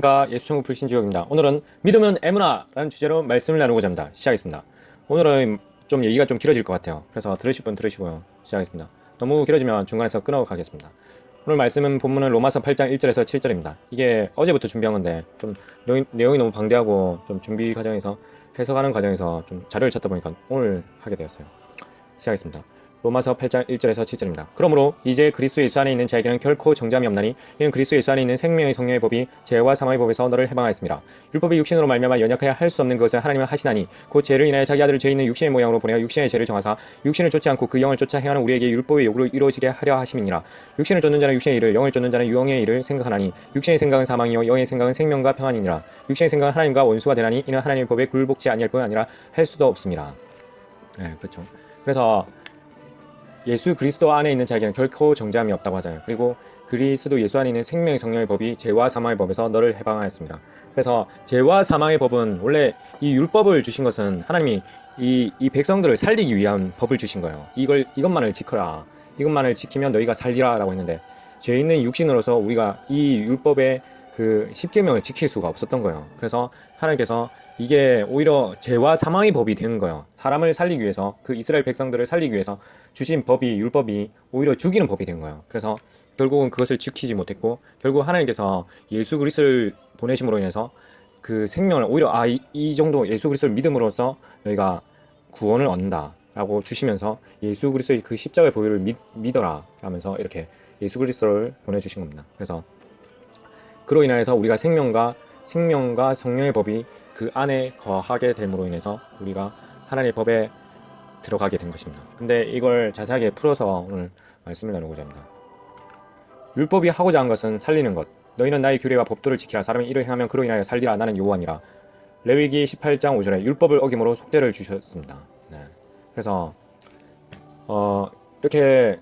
안녕하십니까 예수천국 불신지옥입니다. 오늘은 믿으면 에무나라는 주제로 말씀을 나누고자 합니다. 시작하겠습니다. 오늘은 좀 얘기가 좀 길어질 것 같아요. 그래서 들으실 분 들으시고요. 시작하겠습니다. 너무 길어지면 중간에서 끊어 가겠습니다. 오늘 말씀은 본문은 로마서 8장 1절에서 7절입니다. 이게 어제부터 준비한 건데 좀 내용이, 내용이 너무 방대하고 좀 준비 과정에서 해석하는 과정에서 좀 자료를 찾다 보니까 오늘 하게 되었어요. 시작하겠습니다. 로마서 8장 1절에서 7절입니다. 그러므로 이제 그리스도 예수 안에 있는 자에게는 결코 정잠이 없나니 이는 그리스도 예수 안에 있는 생명의 성령의 법이 죄와 사망의 법에서 너를 해방하였습니다. 율법이 육신으로 말미암아 연약하여 할 수 없는 것을 하나님은 하시나니 곧 죄를 인하여 자기 아들을 죄 있는 육신의 모양으로 보내어 육신의 죄를 정하사 육신을 쫓지 않고 그 영을 쫓아 행하는 우리에게 율법의 요구로 이루어지게 하려 하심이니라. 육신을 쫓는 자는 육신의 일을 영을 쫓는 자는 영의 일을 생각하나니 육신의 생각은 사망이요 영의 생각은 생명과 평안이니라. 육신의 생각은 하나님과 원수가 되나니 이는 하나님의 법에 굴복지 아니할 뿐 아니라 할 수도 없습니다. 네, 그렇죠. 그래서 예수 그리스도 안에 있는 자에게는 결코 정죄함이 없다고 하잖아요. 그리고 그리스도 예수 안에 있는 생명의 성령의 법이 죄와 사망의 법에서 너를 해방하였습니다. 그래서 죄와 사망의 법은 원래 이 율법을 주신 것은 하나님이 이, 이 백성들을 살리기 위한 법을 주신 거예요. 이걸 이것만을 지켜라. 이것만을 지키면 너희가 살리라라고 했는데 죄 있는 육신으로서 우리가 이 율법의 그 십계명을 지킬 수가 없었던 거예요. 그래서 하나님께서 이게 오히려 죄와 사망의 법이 되는 거예요. 사람을 살리기 위해서 그 이스라엘 백성들을 살리기 위해서 주신 법이 율법이 오히려 죽이는 법이 된 거예요. 그래서 결국은 그것을 지키지 못했고 결국 하나님께서 예수 그리스도를 보내심으로 인해서 그 생명을 오히려 아이 정도 예수 그리스도를 믿음으로써 너희가 구원을 얻는다라고 주시면서 예수 그리스도의 그 십자가의 보혈을 믿, 믿어라 하면서 이렇게 예수 그리스도를 보내주신 겁니다. 그래서 그로 인하여서 우리가 생명과 생명과 성령의 법이 그 안에 거하게 됨으로 인해서 우리가 하나님의 법에 들어가게 된 것입니다. 근데 이걸 자세하게 풀어서 오늘 말씀을 나누고자 합니다. 율법이 하고자 한 것은 살리는 것. 너희는 나의 규례와 법도를 지키라. 사람이 이를 행하면 그로 인하여 살리라. 나는 여호와니라. 레위기 18장 5절에 율법을 어김으로 속죄를 주셨습니다. 네. 그래서 어, 이렇게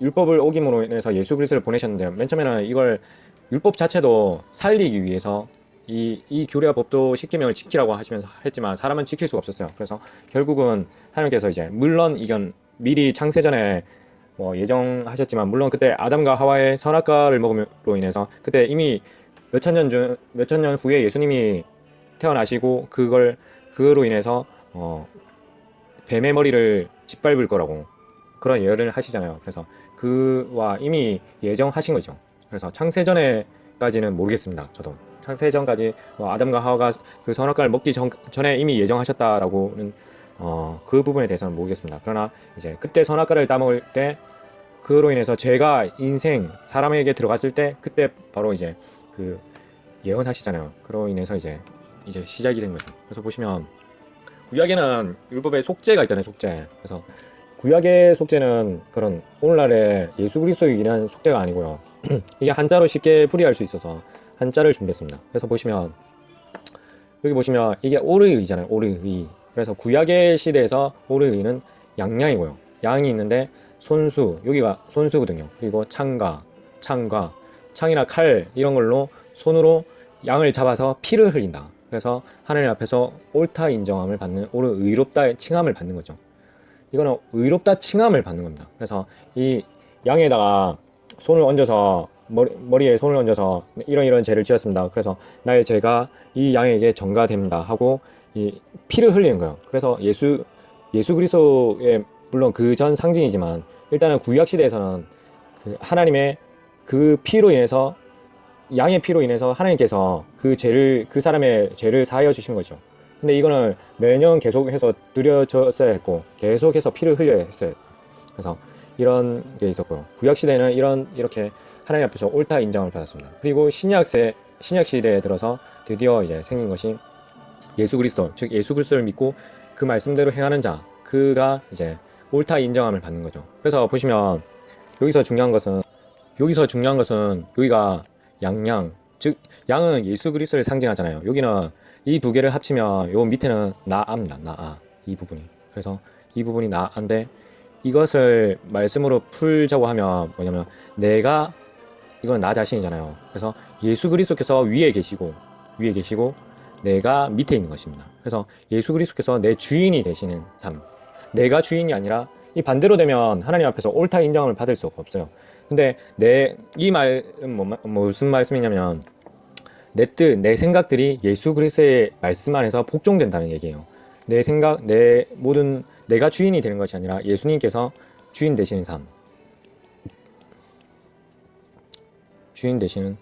율법을 어김으로 인해서 예수 그리스도를 보내셨는데요. 맨 처음에는 이걸 율법 자체도 살리기 위해서 이, 이 교례와 법도 십계명을 지키라고 하시면서 했지만 사람은 지킬 수가 없었어요. 그래서 결국은 하나님께서 이제 물론 이건 미리 창세전에 뭐 예정하셨지만 물론 그때 아담과 하와의 선악과를 먹음으로 인해서 그때 이미 몇천 년중 몇천 년 후에 예수님이 태어나시고 그걸 그로 인해서 어 뱀의 머리를 짓밟을 거라고 그런 예언을 하시잖아요. 그래서 그와 이미 예정하신 거죠. 그래서 창세전에까지는 모르겠습니다. 저도 창세전까지 뭐 아담과 하와가 그 선악과를 먹기 전, 전에 이미 예정하셨다라고는 어, 그 부분에 대해서는 모르겠습니다. 그러나 이제 그때 선악과를 따먹을 때 그로 인해서 죄가 인생 사람에게 들어갔을 때 그때 바로 이제 그 예언하시잖아요. 그로 인해서 이제 이제 시작이 된 거죠. 그래서 보시면 구약에는 율법에 속죄가 있잖아요. 속죄. 그래서 구약의 속죄는 그런 오늘날의 예수 그리스도에 인한 속죄가 아니고요. 이게 한자로 쉽게 풀이할 수 있어서 한자를 준비했습니다. 그래서 보시면 여기 보시면 이게 오르의잖아요. 오르의. 그래서 구약의 시대에서 오르의는 양양이고요. 양이 있는데 손수 여기가 손수거든요. 그리고 창가, 창과 창이나 칼 이런 걸로 손으로 양을 잡아서 피를 흘린다. 그래서 하나님 앞에서 옳다 인정함을 받는 오르 의롭다 칭함을 받는 거죠. 이거는 의롭다 칭함을 받는 겁니다. 그래서 이 양에다가 손을 얹어서 머리, 머리에 손을 얹어서 이런 이런 죄를 지었습니다. 그래서 나의 죄가 이 양에게 전가됩니다 하고 이 피를 흘리는 거예요. 그래서 예수 예수 그리스도의 물론 그 전 상징이지만 일단은 구약 시대에서는 그 하나님의 그 피로 인해서 양의 피로 인해서 하나님께서 그 죄를 그 사람의 죄를 사하여 주신 거죠. 근데 이거는 매년 계속해서 드려졌어야 했고 계속해서 피를 흘려야 했어요. 그래서 이런 게 있었고요. 구약 시대는 이런 이렇게 하나님 앞에서 옳다 인정을 받았습니다. 그리고 신약세 신약 시대에 들어서 드디어 이제 생긴 것이 예수 그리스도, 즉 예수 그리스도를 믿고 그 말씀대로 행하는 자, 그가 이제 옳다 인정함을 받는 거죠. 그래서 보시면 여기서 중요한 것은 여기서 중요한 것은 여기가 양양, 즉 양은 예수 그리스도를 상징하잖아요. 여기는 이 두 개를 합치면 요 밑에는 나아입니다. 나아 이 부분이. 그래서 이 부분이 나아인데 이것을 말씀으로 풀자고 하면 뭐냐면 내가 이건 나 자신이잖아요. 그래서 예수 그리스도께서 위에 계시고 위에 계시고 내가 밑에 있는 것입니다. 그래서 예수 그리스도께서 내 주인이 되시는 삶. 내가 주인이 아니라 이 반대로 되면 하나님 앞에서 옳다 인정을 받을 수가 없어요. 근데 내 이 말은 뭐, 무슨 말씀이냐면 내 뜻, 내 생각들이 예수 그리스도의 말씀 안에서 복종된다는 얘기예요. 내 생각, 내 모든 내가 주인이 되는 것이 아니라 예수님께서 주인 되시는 삶. 주인 되시는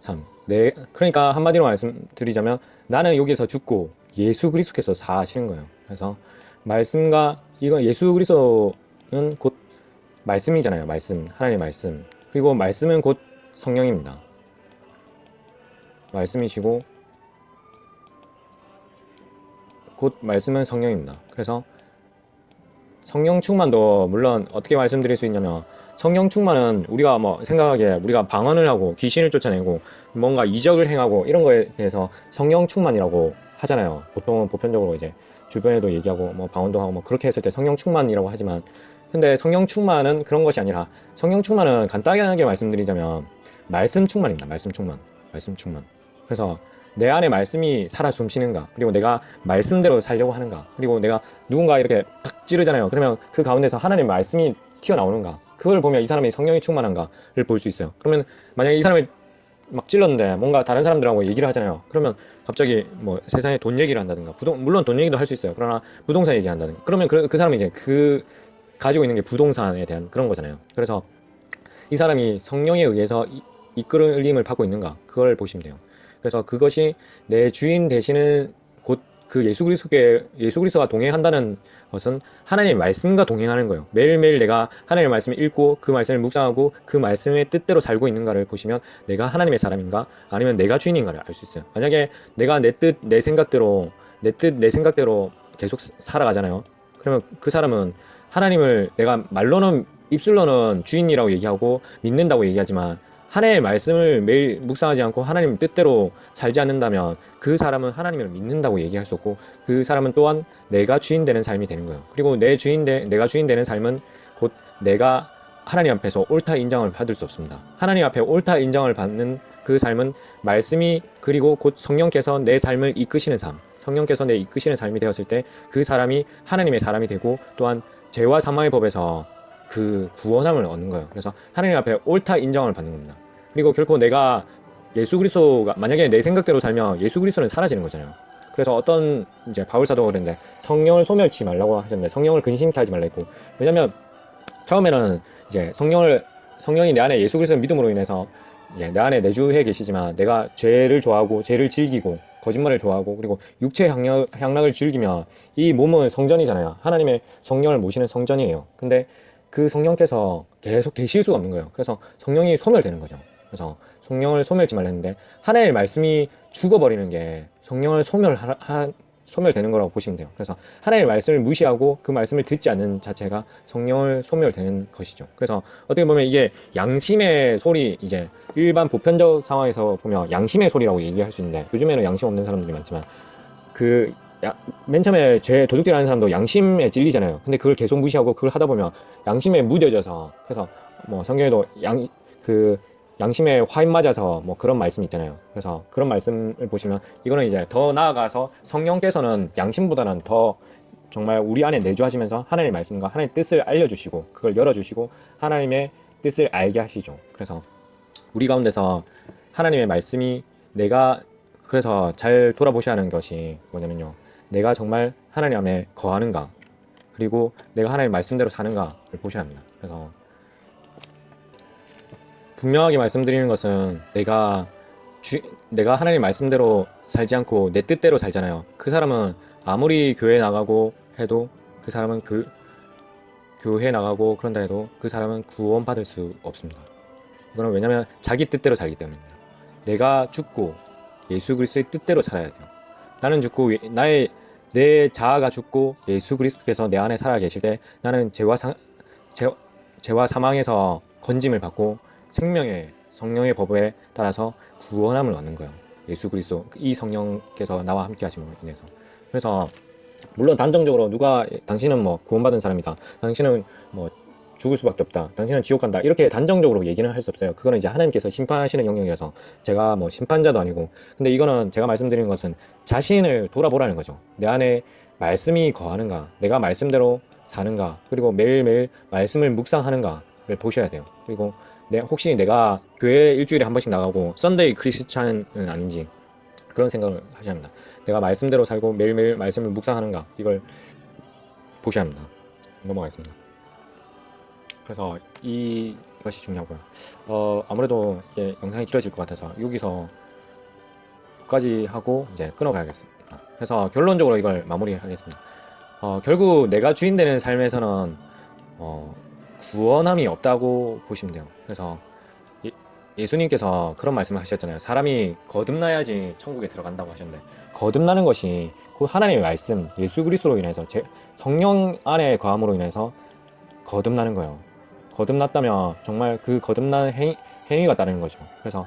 삶. 내 그러니까 한마디로 말씀드리자면 나는 여기서 죽고 예수 그리스도께서 사시는 거예요. 그래서 말씀과 이건 예수 그리스도는 곧 말씀이잖아요. 말씀. 하나님의 말씀. 그리고 말씀은 곧 성령입니다. 말씀이시고 곧 말씀은 성령입니다. 그래서 성령 충만도 물론 어떻게 말씀드릴 수 있냐면 성령 충만은 우리가 뭐 생각하기에 우리가 방언을 하고 귀신을 쫓아내고 뭔가 이적을 행하고 이런 거에 대해서 성령 충만이라고 하잖아요. 보통은 보편적으로 이제 주변에도 얘기하고 뭐 방언도 하고 뭐 그렇게 했을 때 성령 충만이라고 하지만 근데 성령 충만은 그런 것이 아니라 성령 충만은 간단하게 말씀드리자면 말씀 충만입니다. 말씀 충만. 말씀 충만. 그래서 내 안에 말씀이 살아 숨쉬는가? 그리고 내가 말씀대로 살려고 하는가? 그리고 내가 누군가 이렇게 탁 찌르잖아요. 그러면 그 가운데서 하나님의 말씀이 튀어나오는가? 그걸 보면 이 사람이 성령이 충만한가를 볼 수 있어요. 그러면 만약에 이 사람이 막 찔렀는데 뭔가 다른 사람들하고 얘기를 하잖아요. 그러면 갑자기 뭐 세상에 돈 얘기를 한다든가 부동 물론 돈 얘기도 할 수 있어요. 그러나 부동산 얘기한다든가. 그러면 그, 그 사람이 이제 그 가지고 있는 게 부동산에 대한 그런 거잖아요. 그래서 이 사람이 성령에 의해서 이, 이끌림을 받고 있는가? 그걸 보시면 돼요 그래서 그것이 내 주인 되시는 곧 그 예수 그리스도께 예수 그리스도가 동행한다는 것은 하나님의 말씀과 동행하는 거예요. 매일매일 내가 하나님의 말씀을 읽고 그 말씀을 묵상하고 그 말씀의 뜻대로 살고 있는가를 보시면 내가 하나님의 사람인가 아니면 내가 주인인가를 알 수 있어요. 만약에 내가 내 뜻, 내 생각대로 내 뜻, 내 생각대로 계속 살아가잖아요. 그러면 그 사람은 하나님을 내가 말로는 입술로는 주인이라고 얘기하고 믿는다고 얘기하지만 하나님의 말씀을 매일 묵상하지 않고 하나님 뜻대로 살지 않는다면 그 사람은 하나님을 믿는다고 얘기할 수 없고 그 사람은 또한 내가 주인 되는 삶이 되는 거예요. 그리고 내 주인 되, 내가 주인 되는 삶은 곧 내가 하나님 앞에서 옳다 인정을 받을 수 없습니다. 하나님 앞에 옳다 인정을 받는 그 삶은 말씀이 그리고 곧 성령께서 내 삶을 이끄시는 삶, 성령께서 내 이끄시는 삶이 되었을 때 그 사람이 하나님의 사람이 되고 또한 죄와 사망의 법에서 그 구원함을 얻는 거예요. 그래서 하나님 앞에 옳다 인정을 받는 겁니다. 그리고 결코 내가 예수 그리스도가 만약에 내 생각대로 살면 예수 그리스도는 사라지는 거잖아요. 그래서 어떤 이제 바울 사도가 그랬는데 성령을 소멸치 말라고 하셨는데 성령을 근심케 하지 말라 했고 왜냐면 처음에는 이제 성령을 성령이 내 안에 예수 그리스도를 믿음으로 인해서 이제 내 안에 내주해 계시지만 내가 죄를 좋아하고 죄를 즐기고 거짓말을 좋아하고 그리고 육체 향락, 향락을 즐기면 이 몸은 성전이잖아요. 하나님의 성령을 모시는 성전이에요. 근데 그 성령께서 계속 계실 수가 없는 거예요. 그래서 성령이 소멸되는 거죠. 그래서 성령을 소멸지 말라 했는데 하나님의 말씀이 죽어버리는 게 성령을 소멸하, 하, 소멸되는 거라고 보시면 돼요. 그래서 하나님의 말씀을 무시하고 그 말씀을 듣지 않는 자체가 성령을 소멸되는 것이죠. 그래서 어떻게 보면 이게 양심의 소리 이제 일반 보편적 상황에서 보면 양심의 소리라고 얘기할 수 있는데 요즘에는 양심 없는 사람들이 많지만 그맨 처음에 죄 도둑질하는 사람도 양심에 찔리잖아요. 근데 그걸 계속 무시하고 그걸 하다 보면 양심에 무뎌져서 그래서 뭐 성경에도 양 그 양심에 화인 맞아서 뭐 그런 말씀 있잖아요. 그래서 그런 말씀을 보시면 이거는 이제 더 나아가서 성령께서는 양심보다는 더 정말 우리 안에 내주하시면서 하나님의 말씀과 하나님의 뜻을 알려주시고 그걸 열어주시고 하나님의 뜻을 알게 하시죠. 그래서 우리 가운데서 하나님의 말씀이 내가 그래서 잘 돌아보셔야 하는 것이 뭐냐면요. 내가 정말 하나님 안에 거하는가 그리고 내가 하나님 말씀대로 사는가를 보셔야 합니다. 그래서 분명하게 말씀드리는 것은 내가 주, 내가 하나님 말씀대로 살지 않고 내 뜻대로 살잖아요. 그 사람은 아무리 교회 나가고 해도 그 사람은 그 교회 나가고 그런다 해도 그 사람은 구원받을 수 없습니다. 이거는 왜냐하면 자기 뜻대로 살기 때문입니다. 내가 죽고 예수 그리스도의 뜻대로 살아야 돼요. 나는 죽고 나의 내 자아가 죽고 예수 그리스도께서 내 안에 살아 계실 때 나는 죄와 사, 죄, 죄와 사망에서 건짐을 받고 생명의 성령의 법에 따라서 구원함을 얻는 거예요. 예수 그리스도 이 성령께서 나와 함께 하심으로 인해서. 그래서 물론 단정적으로 누가 당신은 뭐 구원받은 사람이다. 당신은 뭐 죽을 수밖에 없다. 당신은 지옥 간다. 이렇게 단정적으로 얘기는 할 수 없어요. 그거는 이제 하나님께서 심판하시는 영역이라서 제가 뭐 심판자도 아니고. 근데 이거는 제가 말씀드리는 것은 자신을 돌아보라는 거죠. 내 안에 말씀이 거하는가, 내가 말씀대로 사는가, 그리고 매일매일 말씀을 묵상하는가를 보셔야 돼요. 그리고 내 혹시 내가 교회 일주일에 한 번씩 나가고 썬데이 크리스찬은 아닌지 그런 생각을 하셔야 합니다. 내가 말씀대로 살고 매일매일 말씀을 묵상하는가 이걸 보셔야 합니다. 넘어가겠습니다. 그래서 이 것이 중요하고요. 어 아무래도 이게 영상이 길어질 것 같아서 여기서 여기까지 하고 이제 끊어가야겠습니다. 그래서 결론적으로 이걸 마무리하겠습니다. 어, 결국 내가 주인 되는 삶에서는 어, 구원함이 없다고 보시면 돼요. 그래서 예, 예수님께서 그런 말씀을 하셨잖아요. 사람이 거듭나야지 천국에 들어간다고 하셨는데 거듭나는 것이 그 하나님의 말씀 예수 그리스도로 인해서 제, 성령 안에 거함으로 인해서 거듭나는 거예요. 거듭났다면 정말 그 거듭나는 행위, 행위가 따르는 거죠. 그래서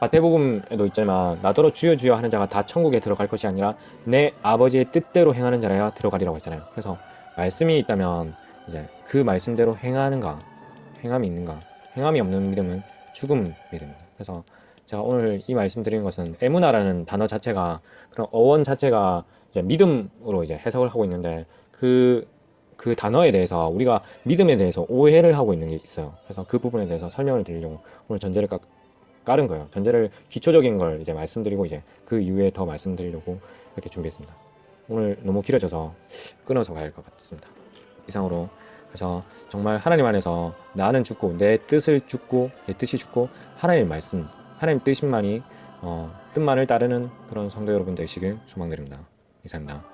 마태복음에도 있지만 나더러 주여 주여 하는 자가 다 천국에 들어갈 것이 아니라 내 아버지의 뜻대로 행하는 자라야 들어가리라고 했잖아요. 그래서 말씀이 있다면 이제 그 말씀대로 행하는가, 행함이 있는가, 행함이 없는 믿음은 죽음 믿음입니다. 그래서 제가 오늘 이 말씀드리는 것은 에무나라는 단어 자체가 그런 어원 자체가 이제 믿음으로 이제 해석을 하고 있는데 그, 그 단어에 대해서 우리가 믿음에 대해서 오해를 하고 있는 게 있어요. 그래서 그 부분에 대해서 설명을 드리려고 오늘 전제를 깎, 깔은 거예요. 전제를 기초적인 걸 이제 말씀드리고 이제 그 이후에 더 말씀드리려고 이렇게 준비했습니다. 오늘 너무 길어져서 끊어서 할것 같습니다. 이상으로 그래서 정말 하나님 안에서 나는 죽고 내 뜻을 죽고 내 뜻이 죽고 하나님의 말씀 하나님 뜻만이 어, 뜻만을 따르는 그런 성도 여러분 되시길 소망드립니다. 이상입니다.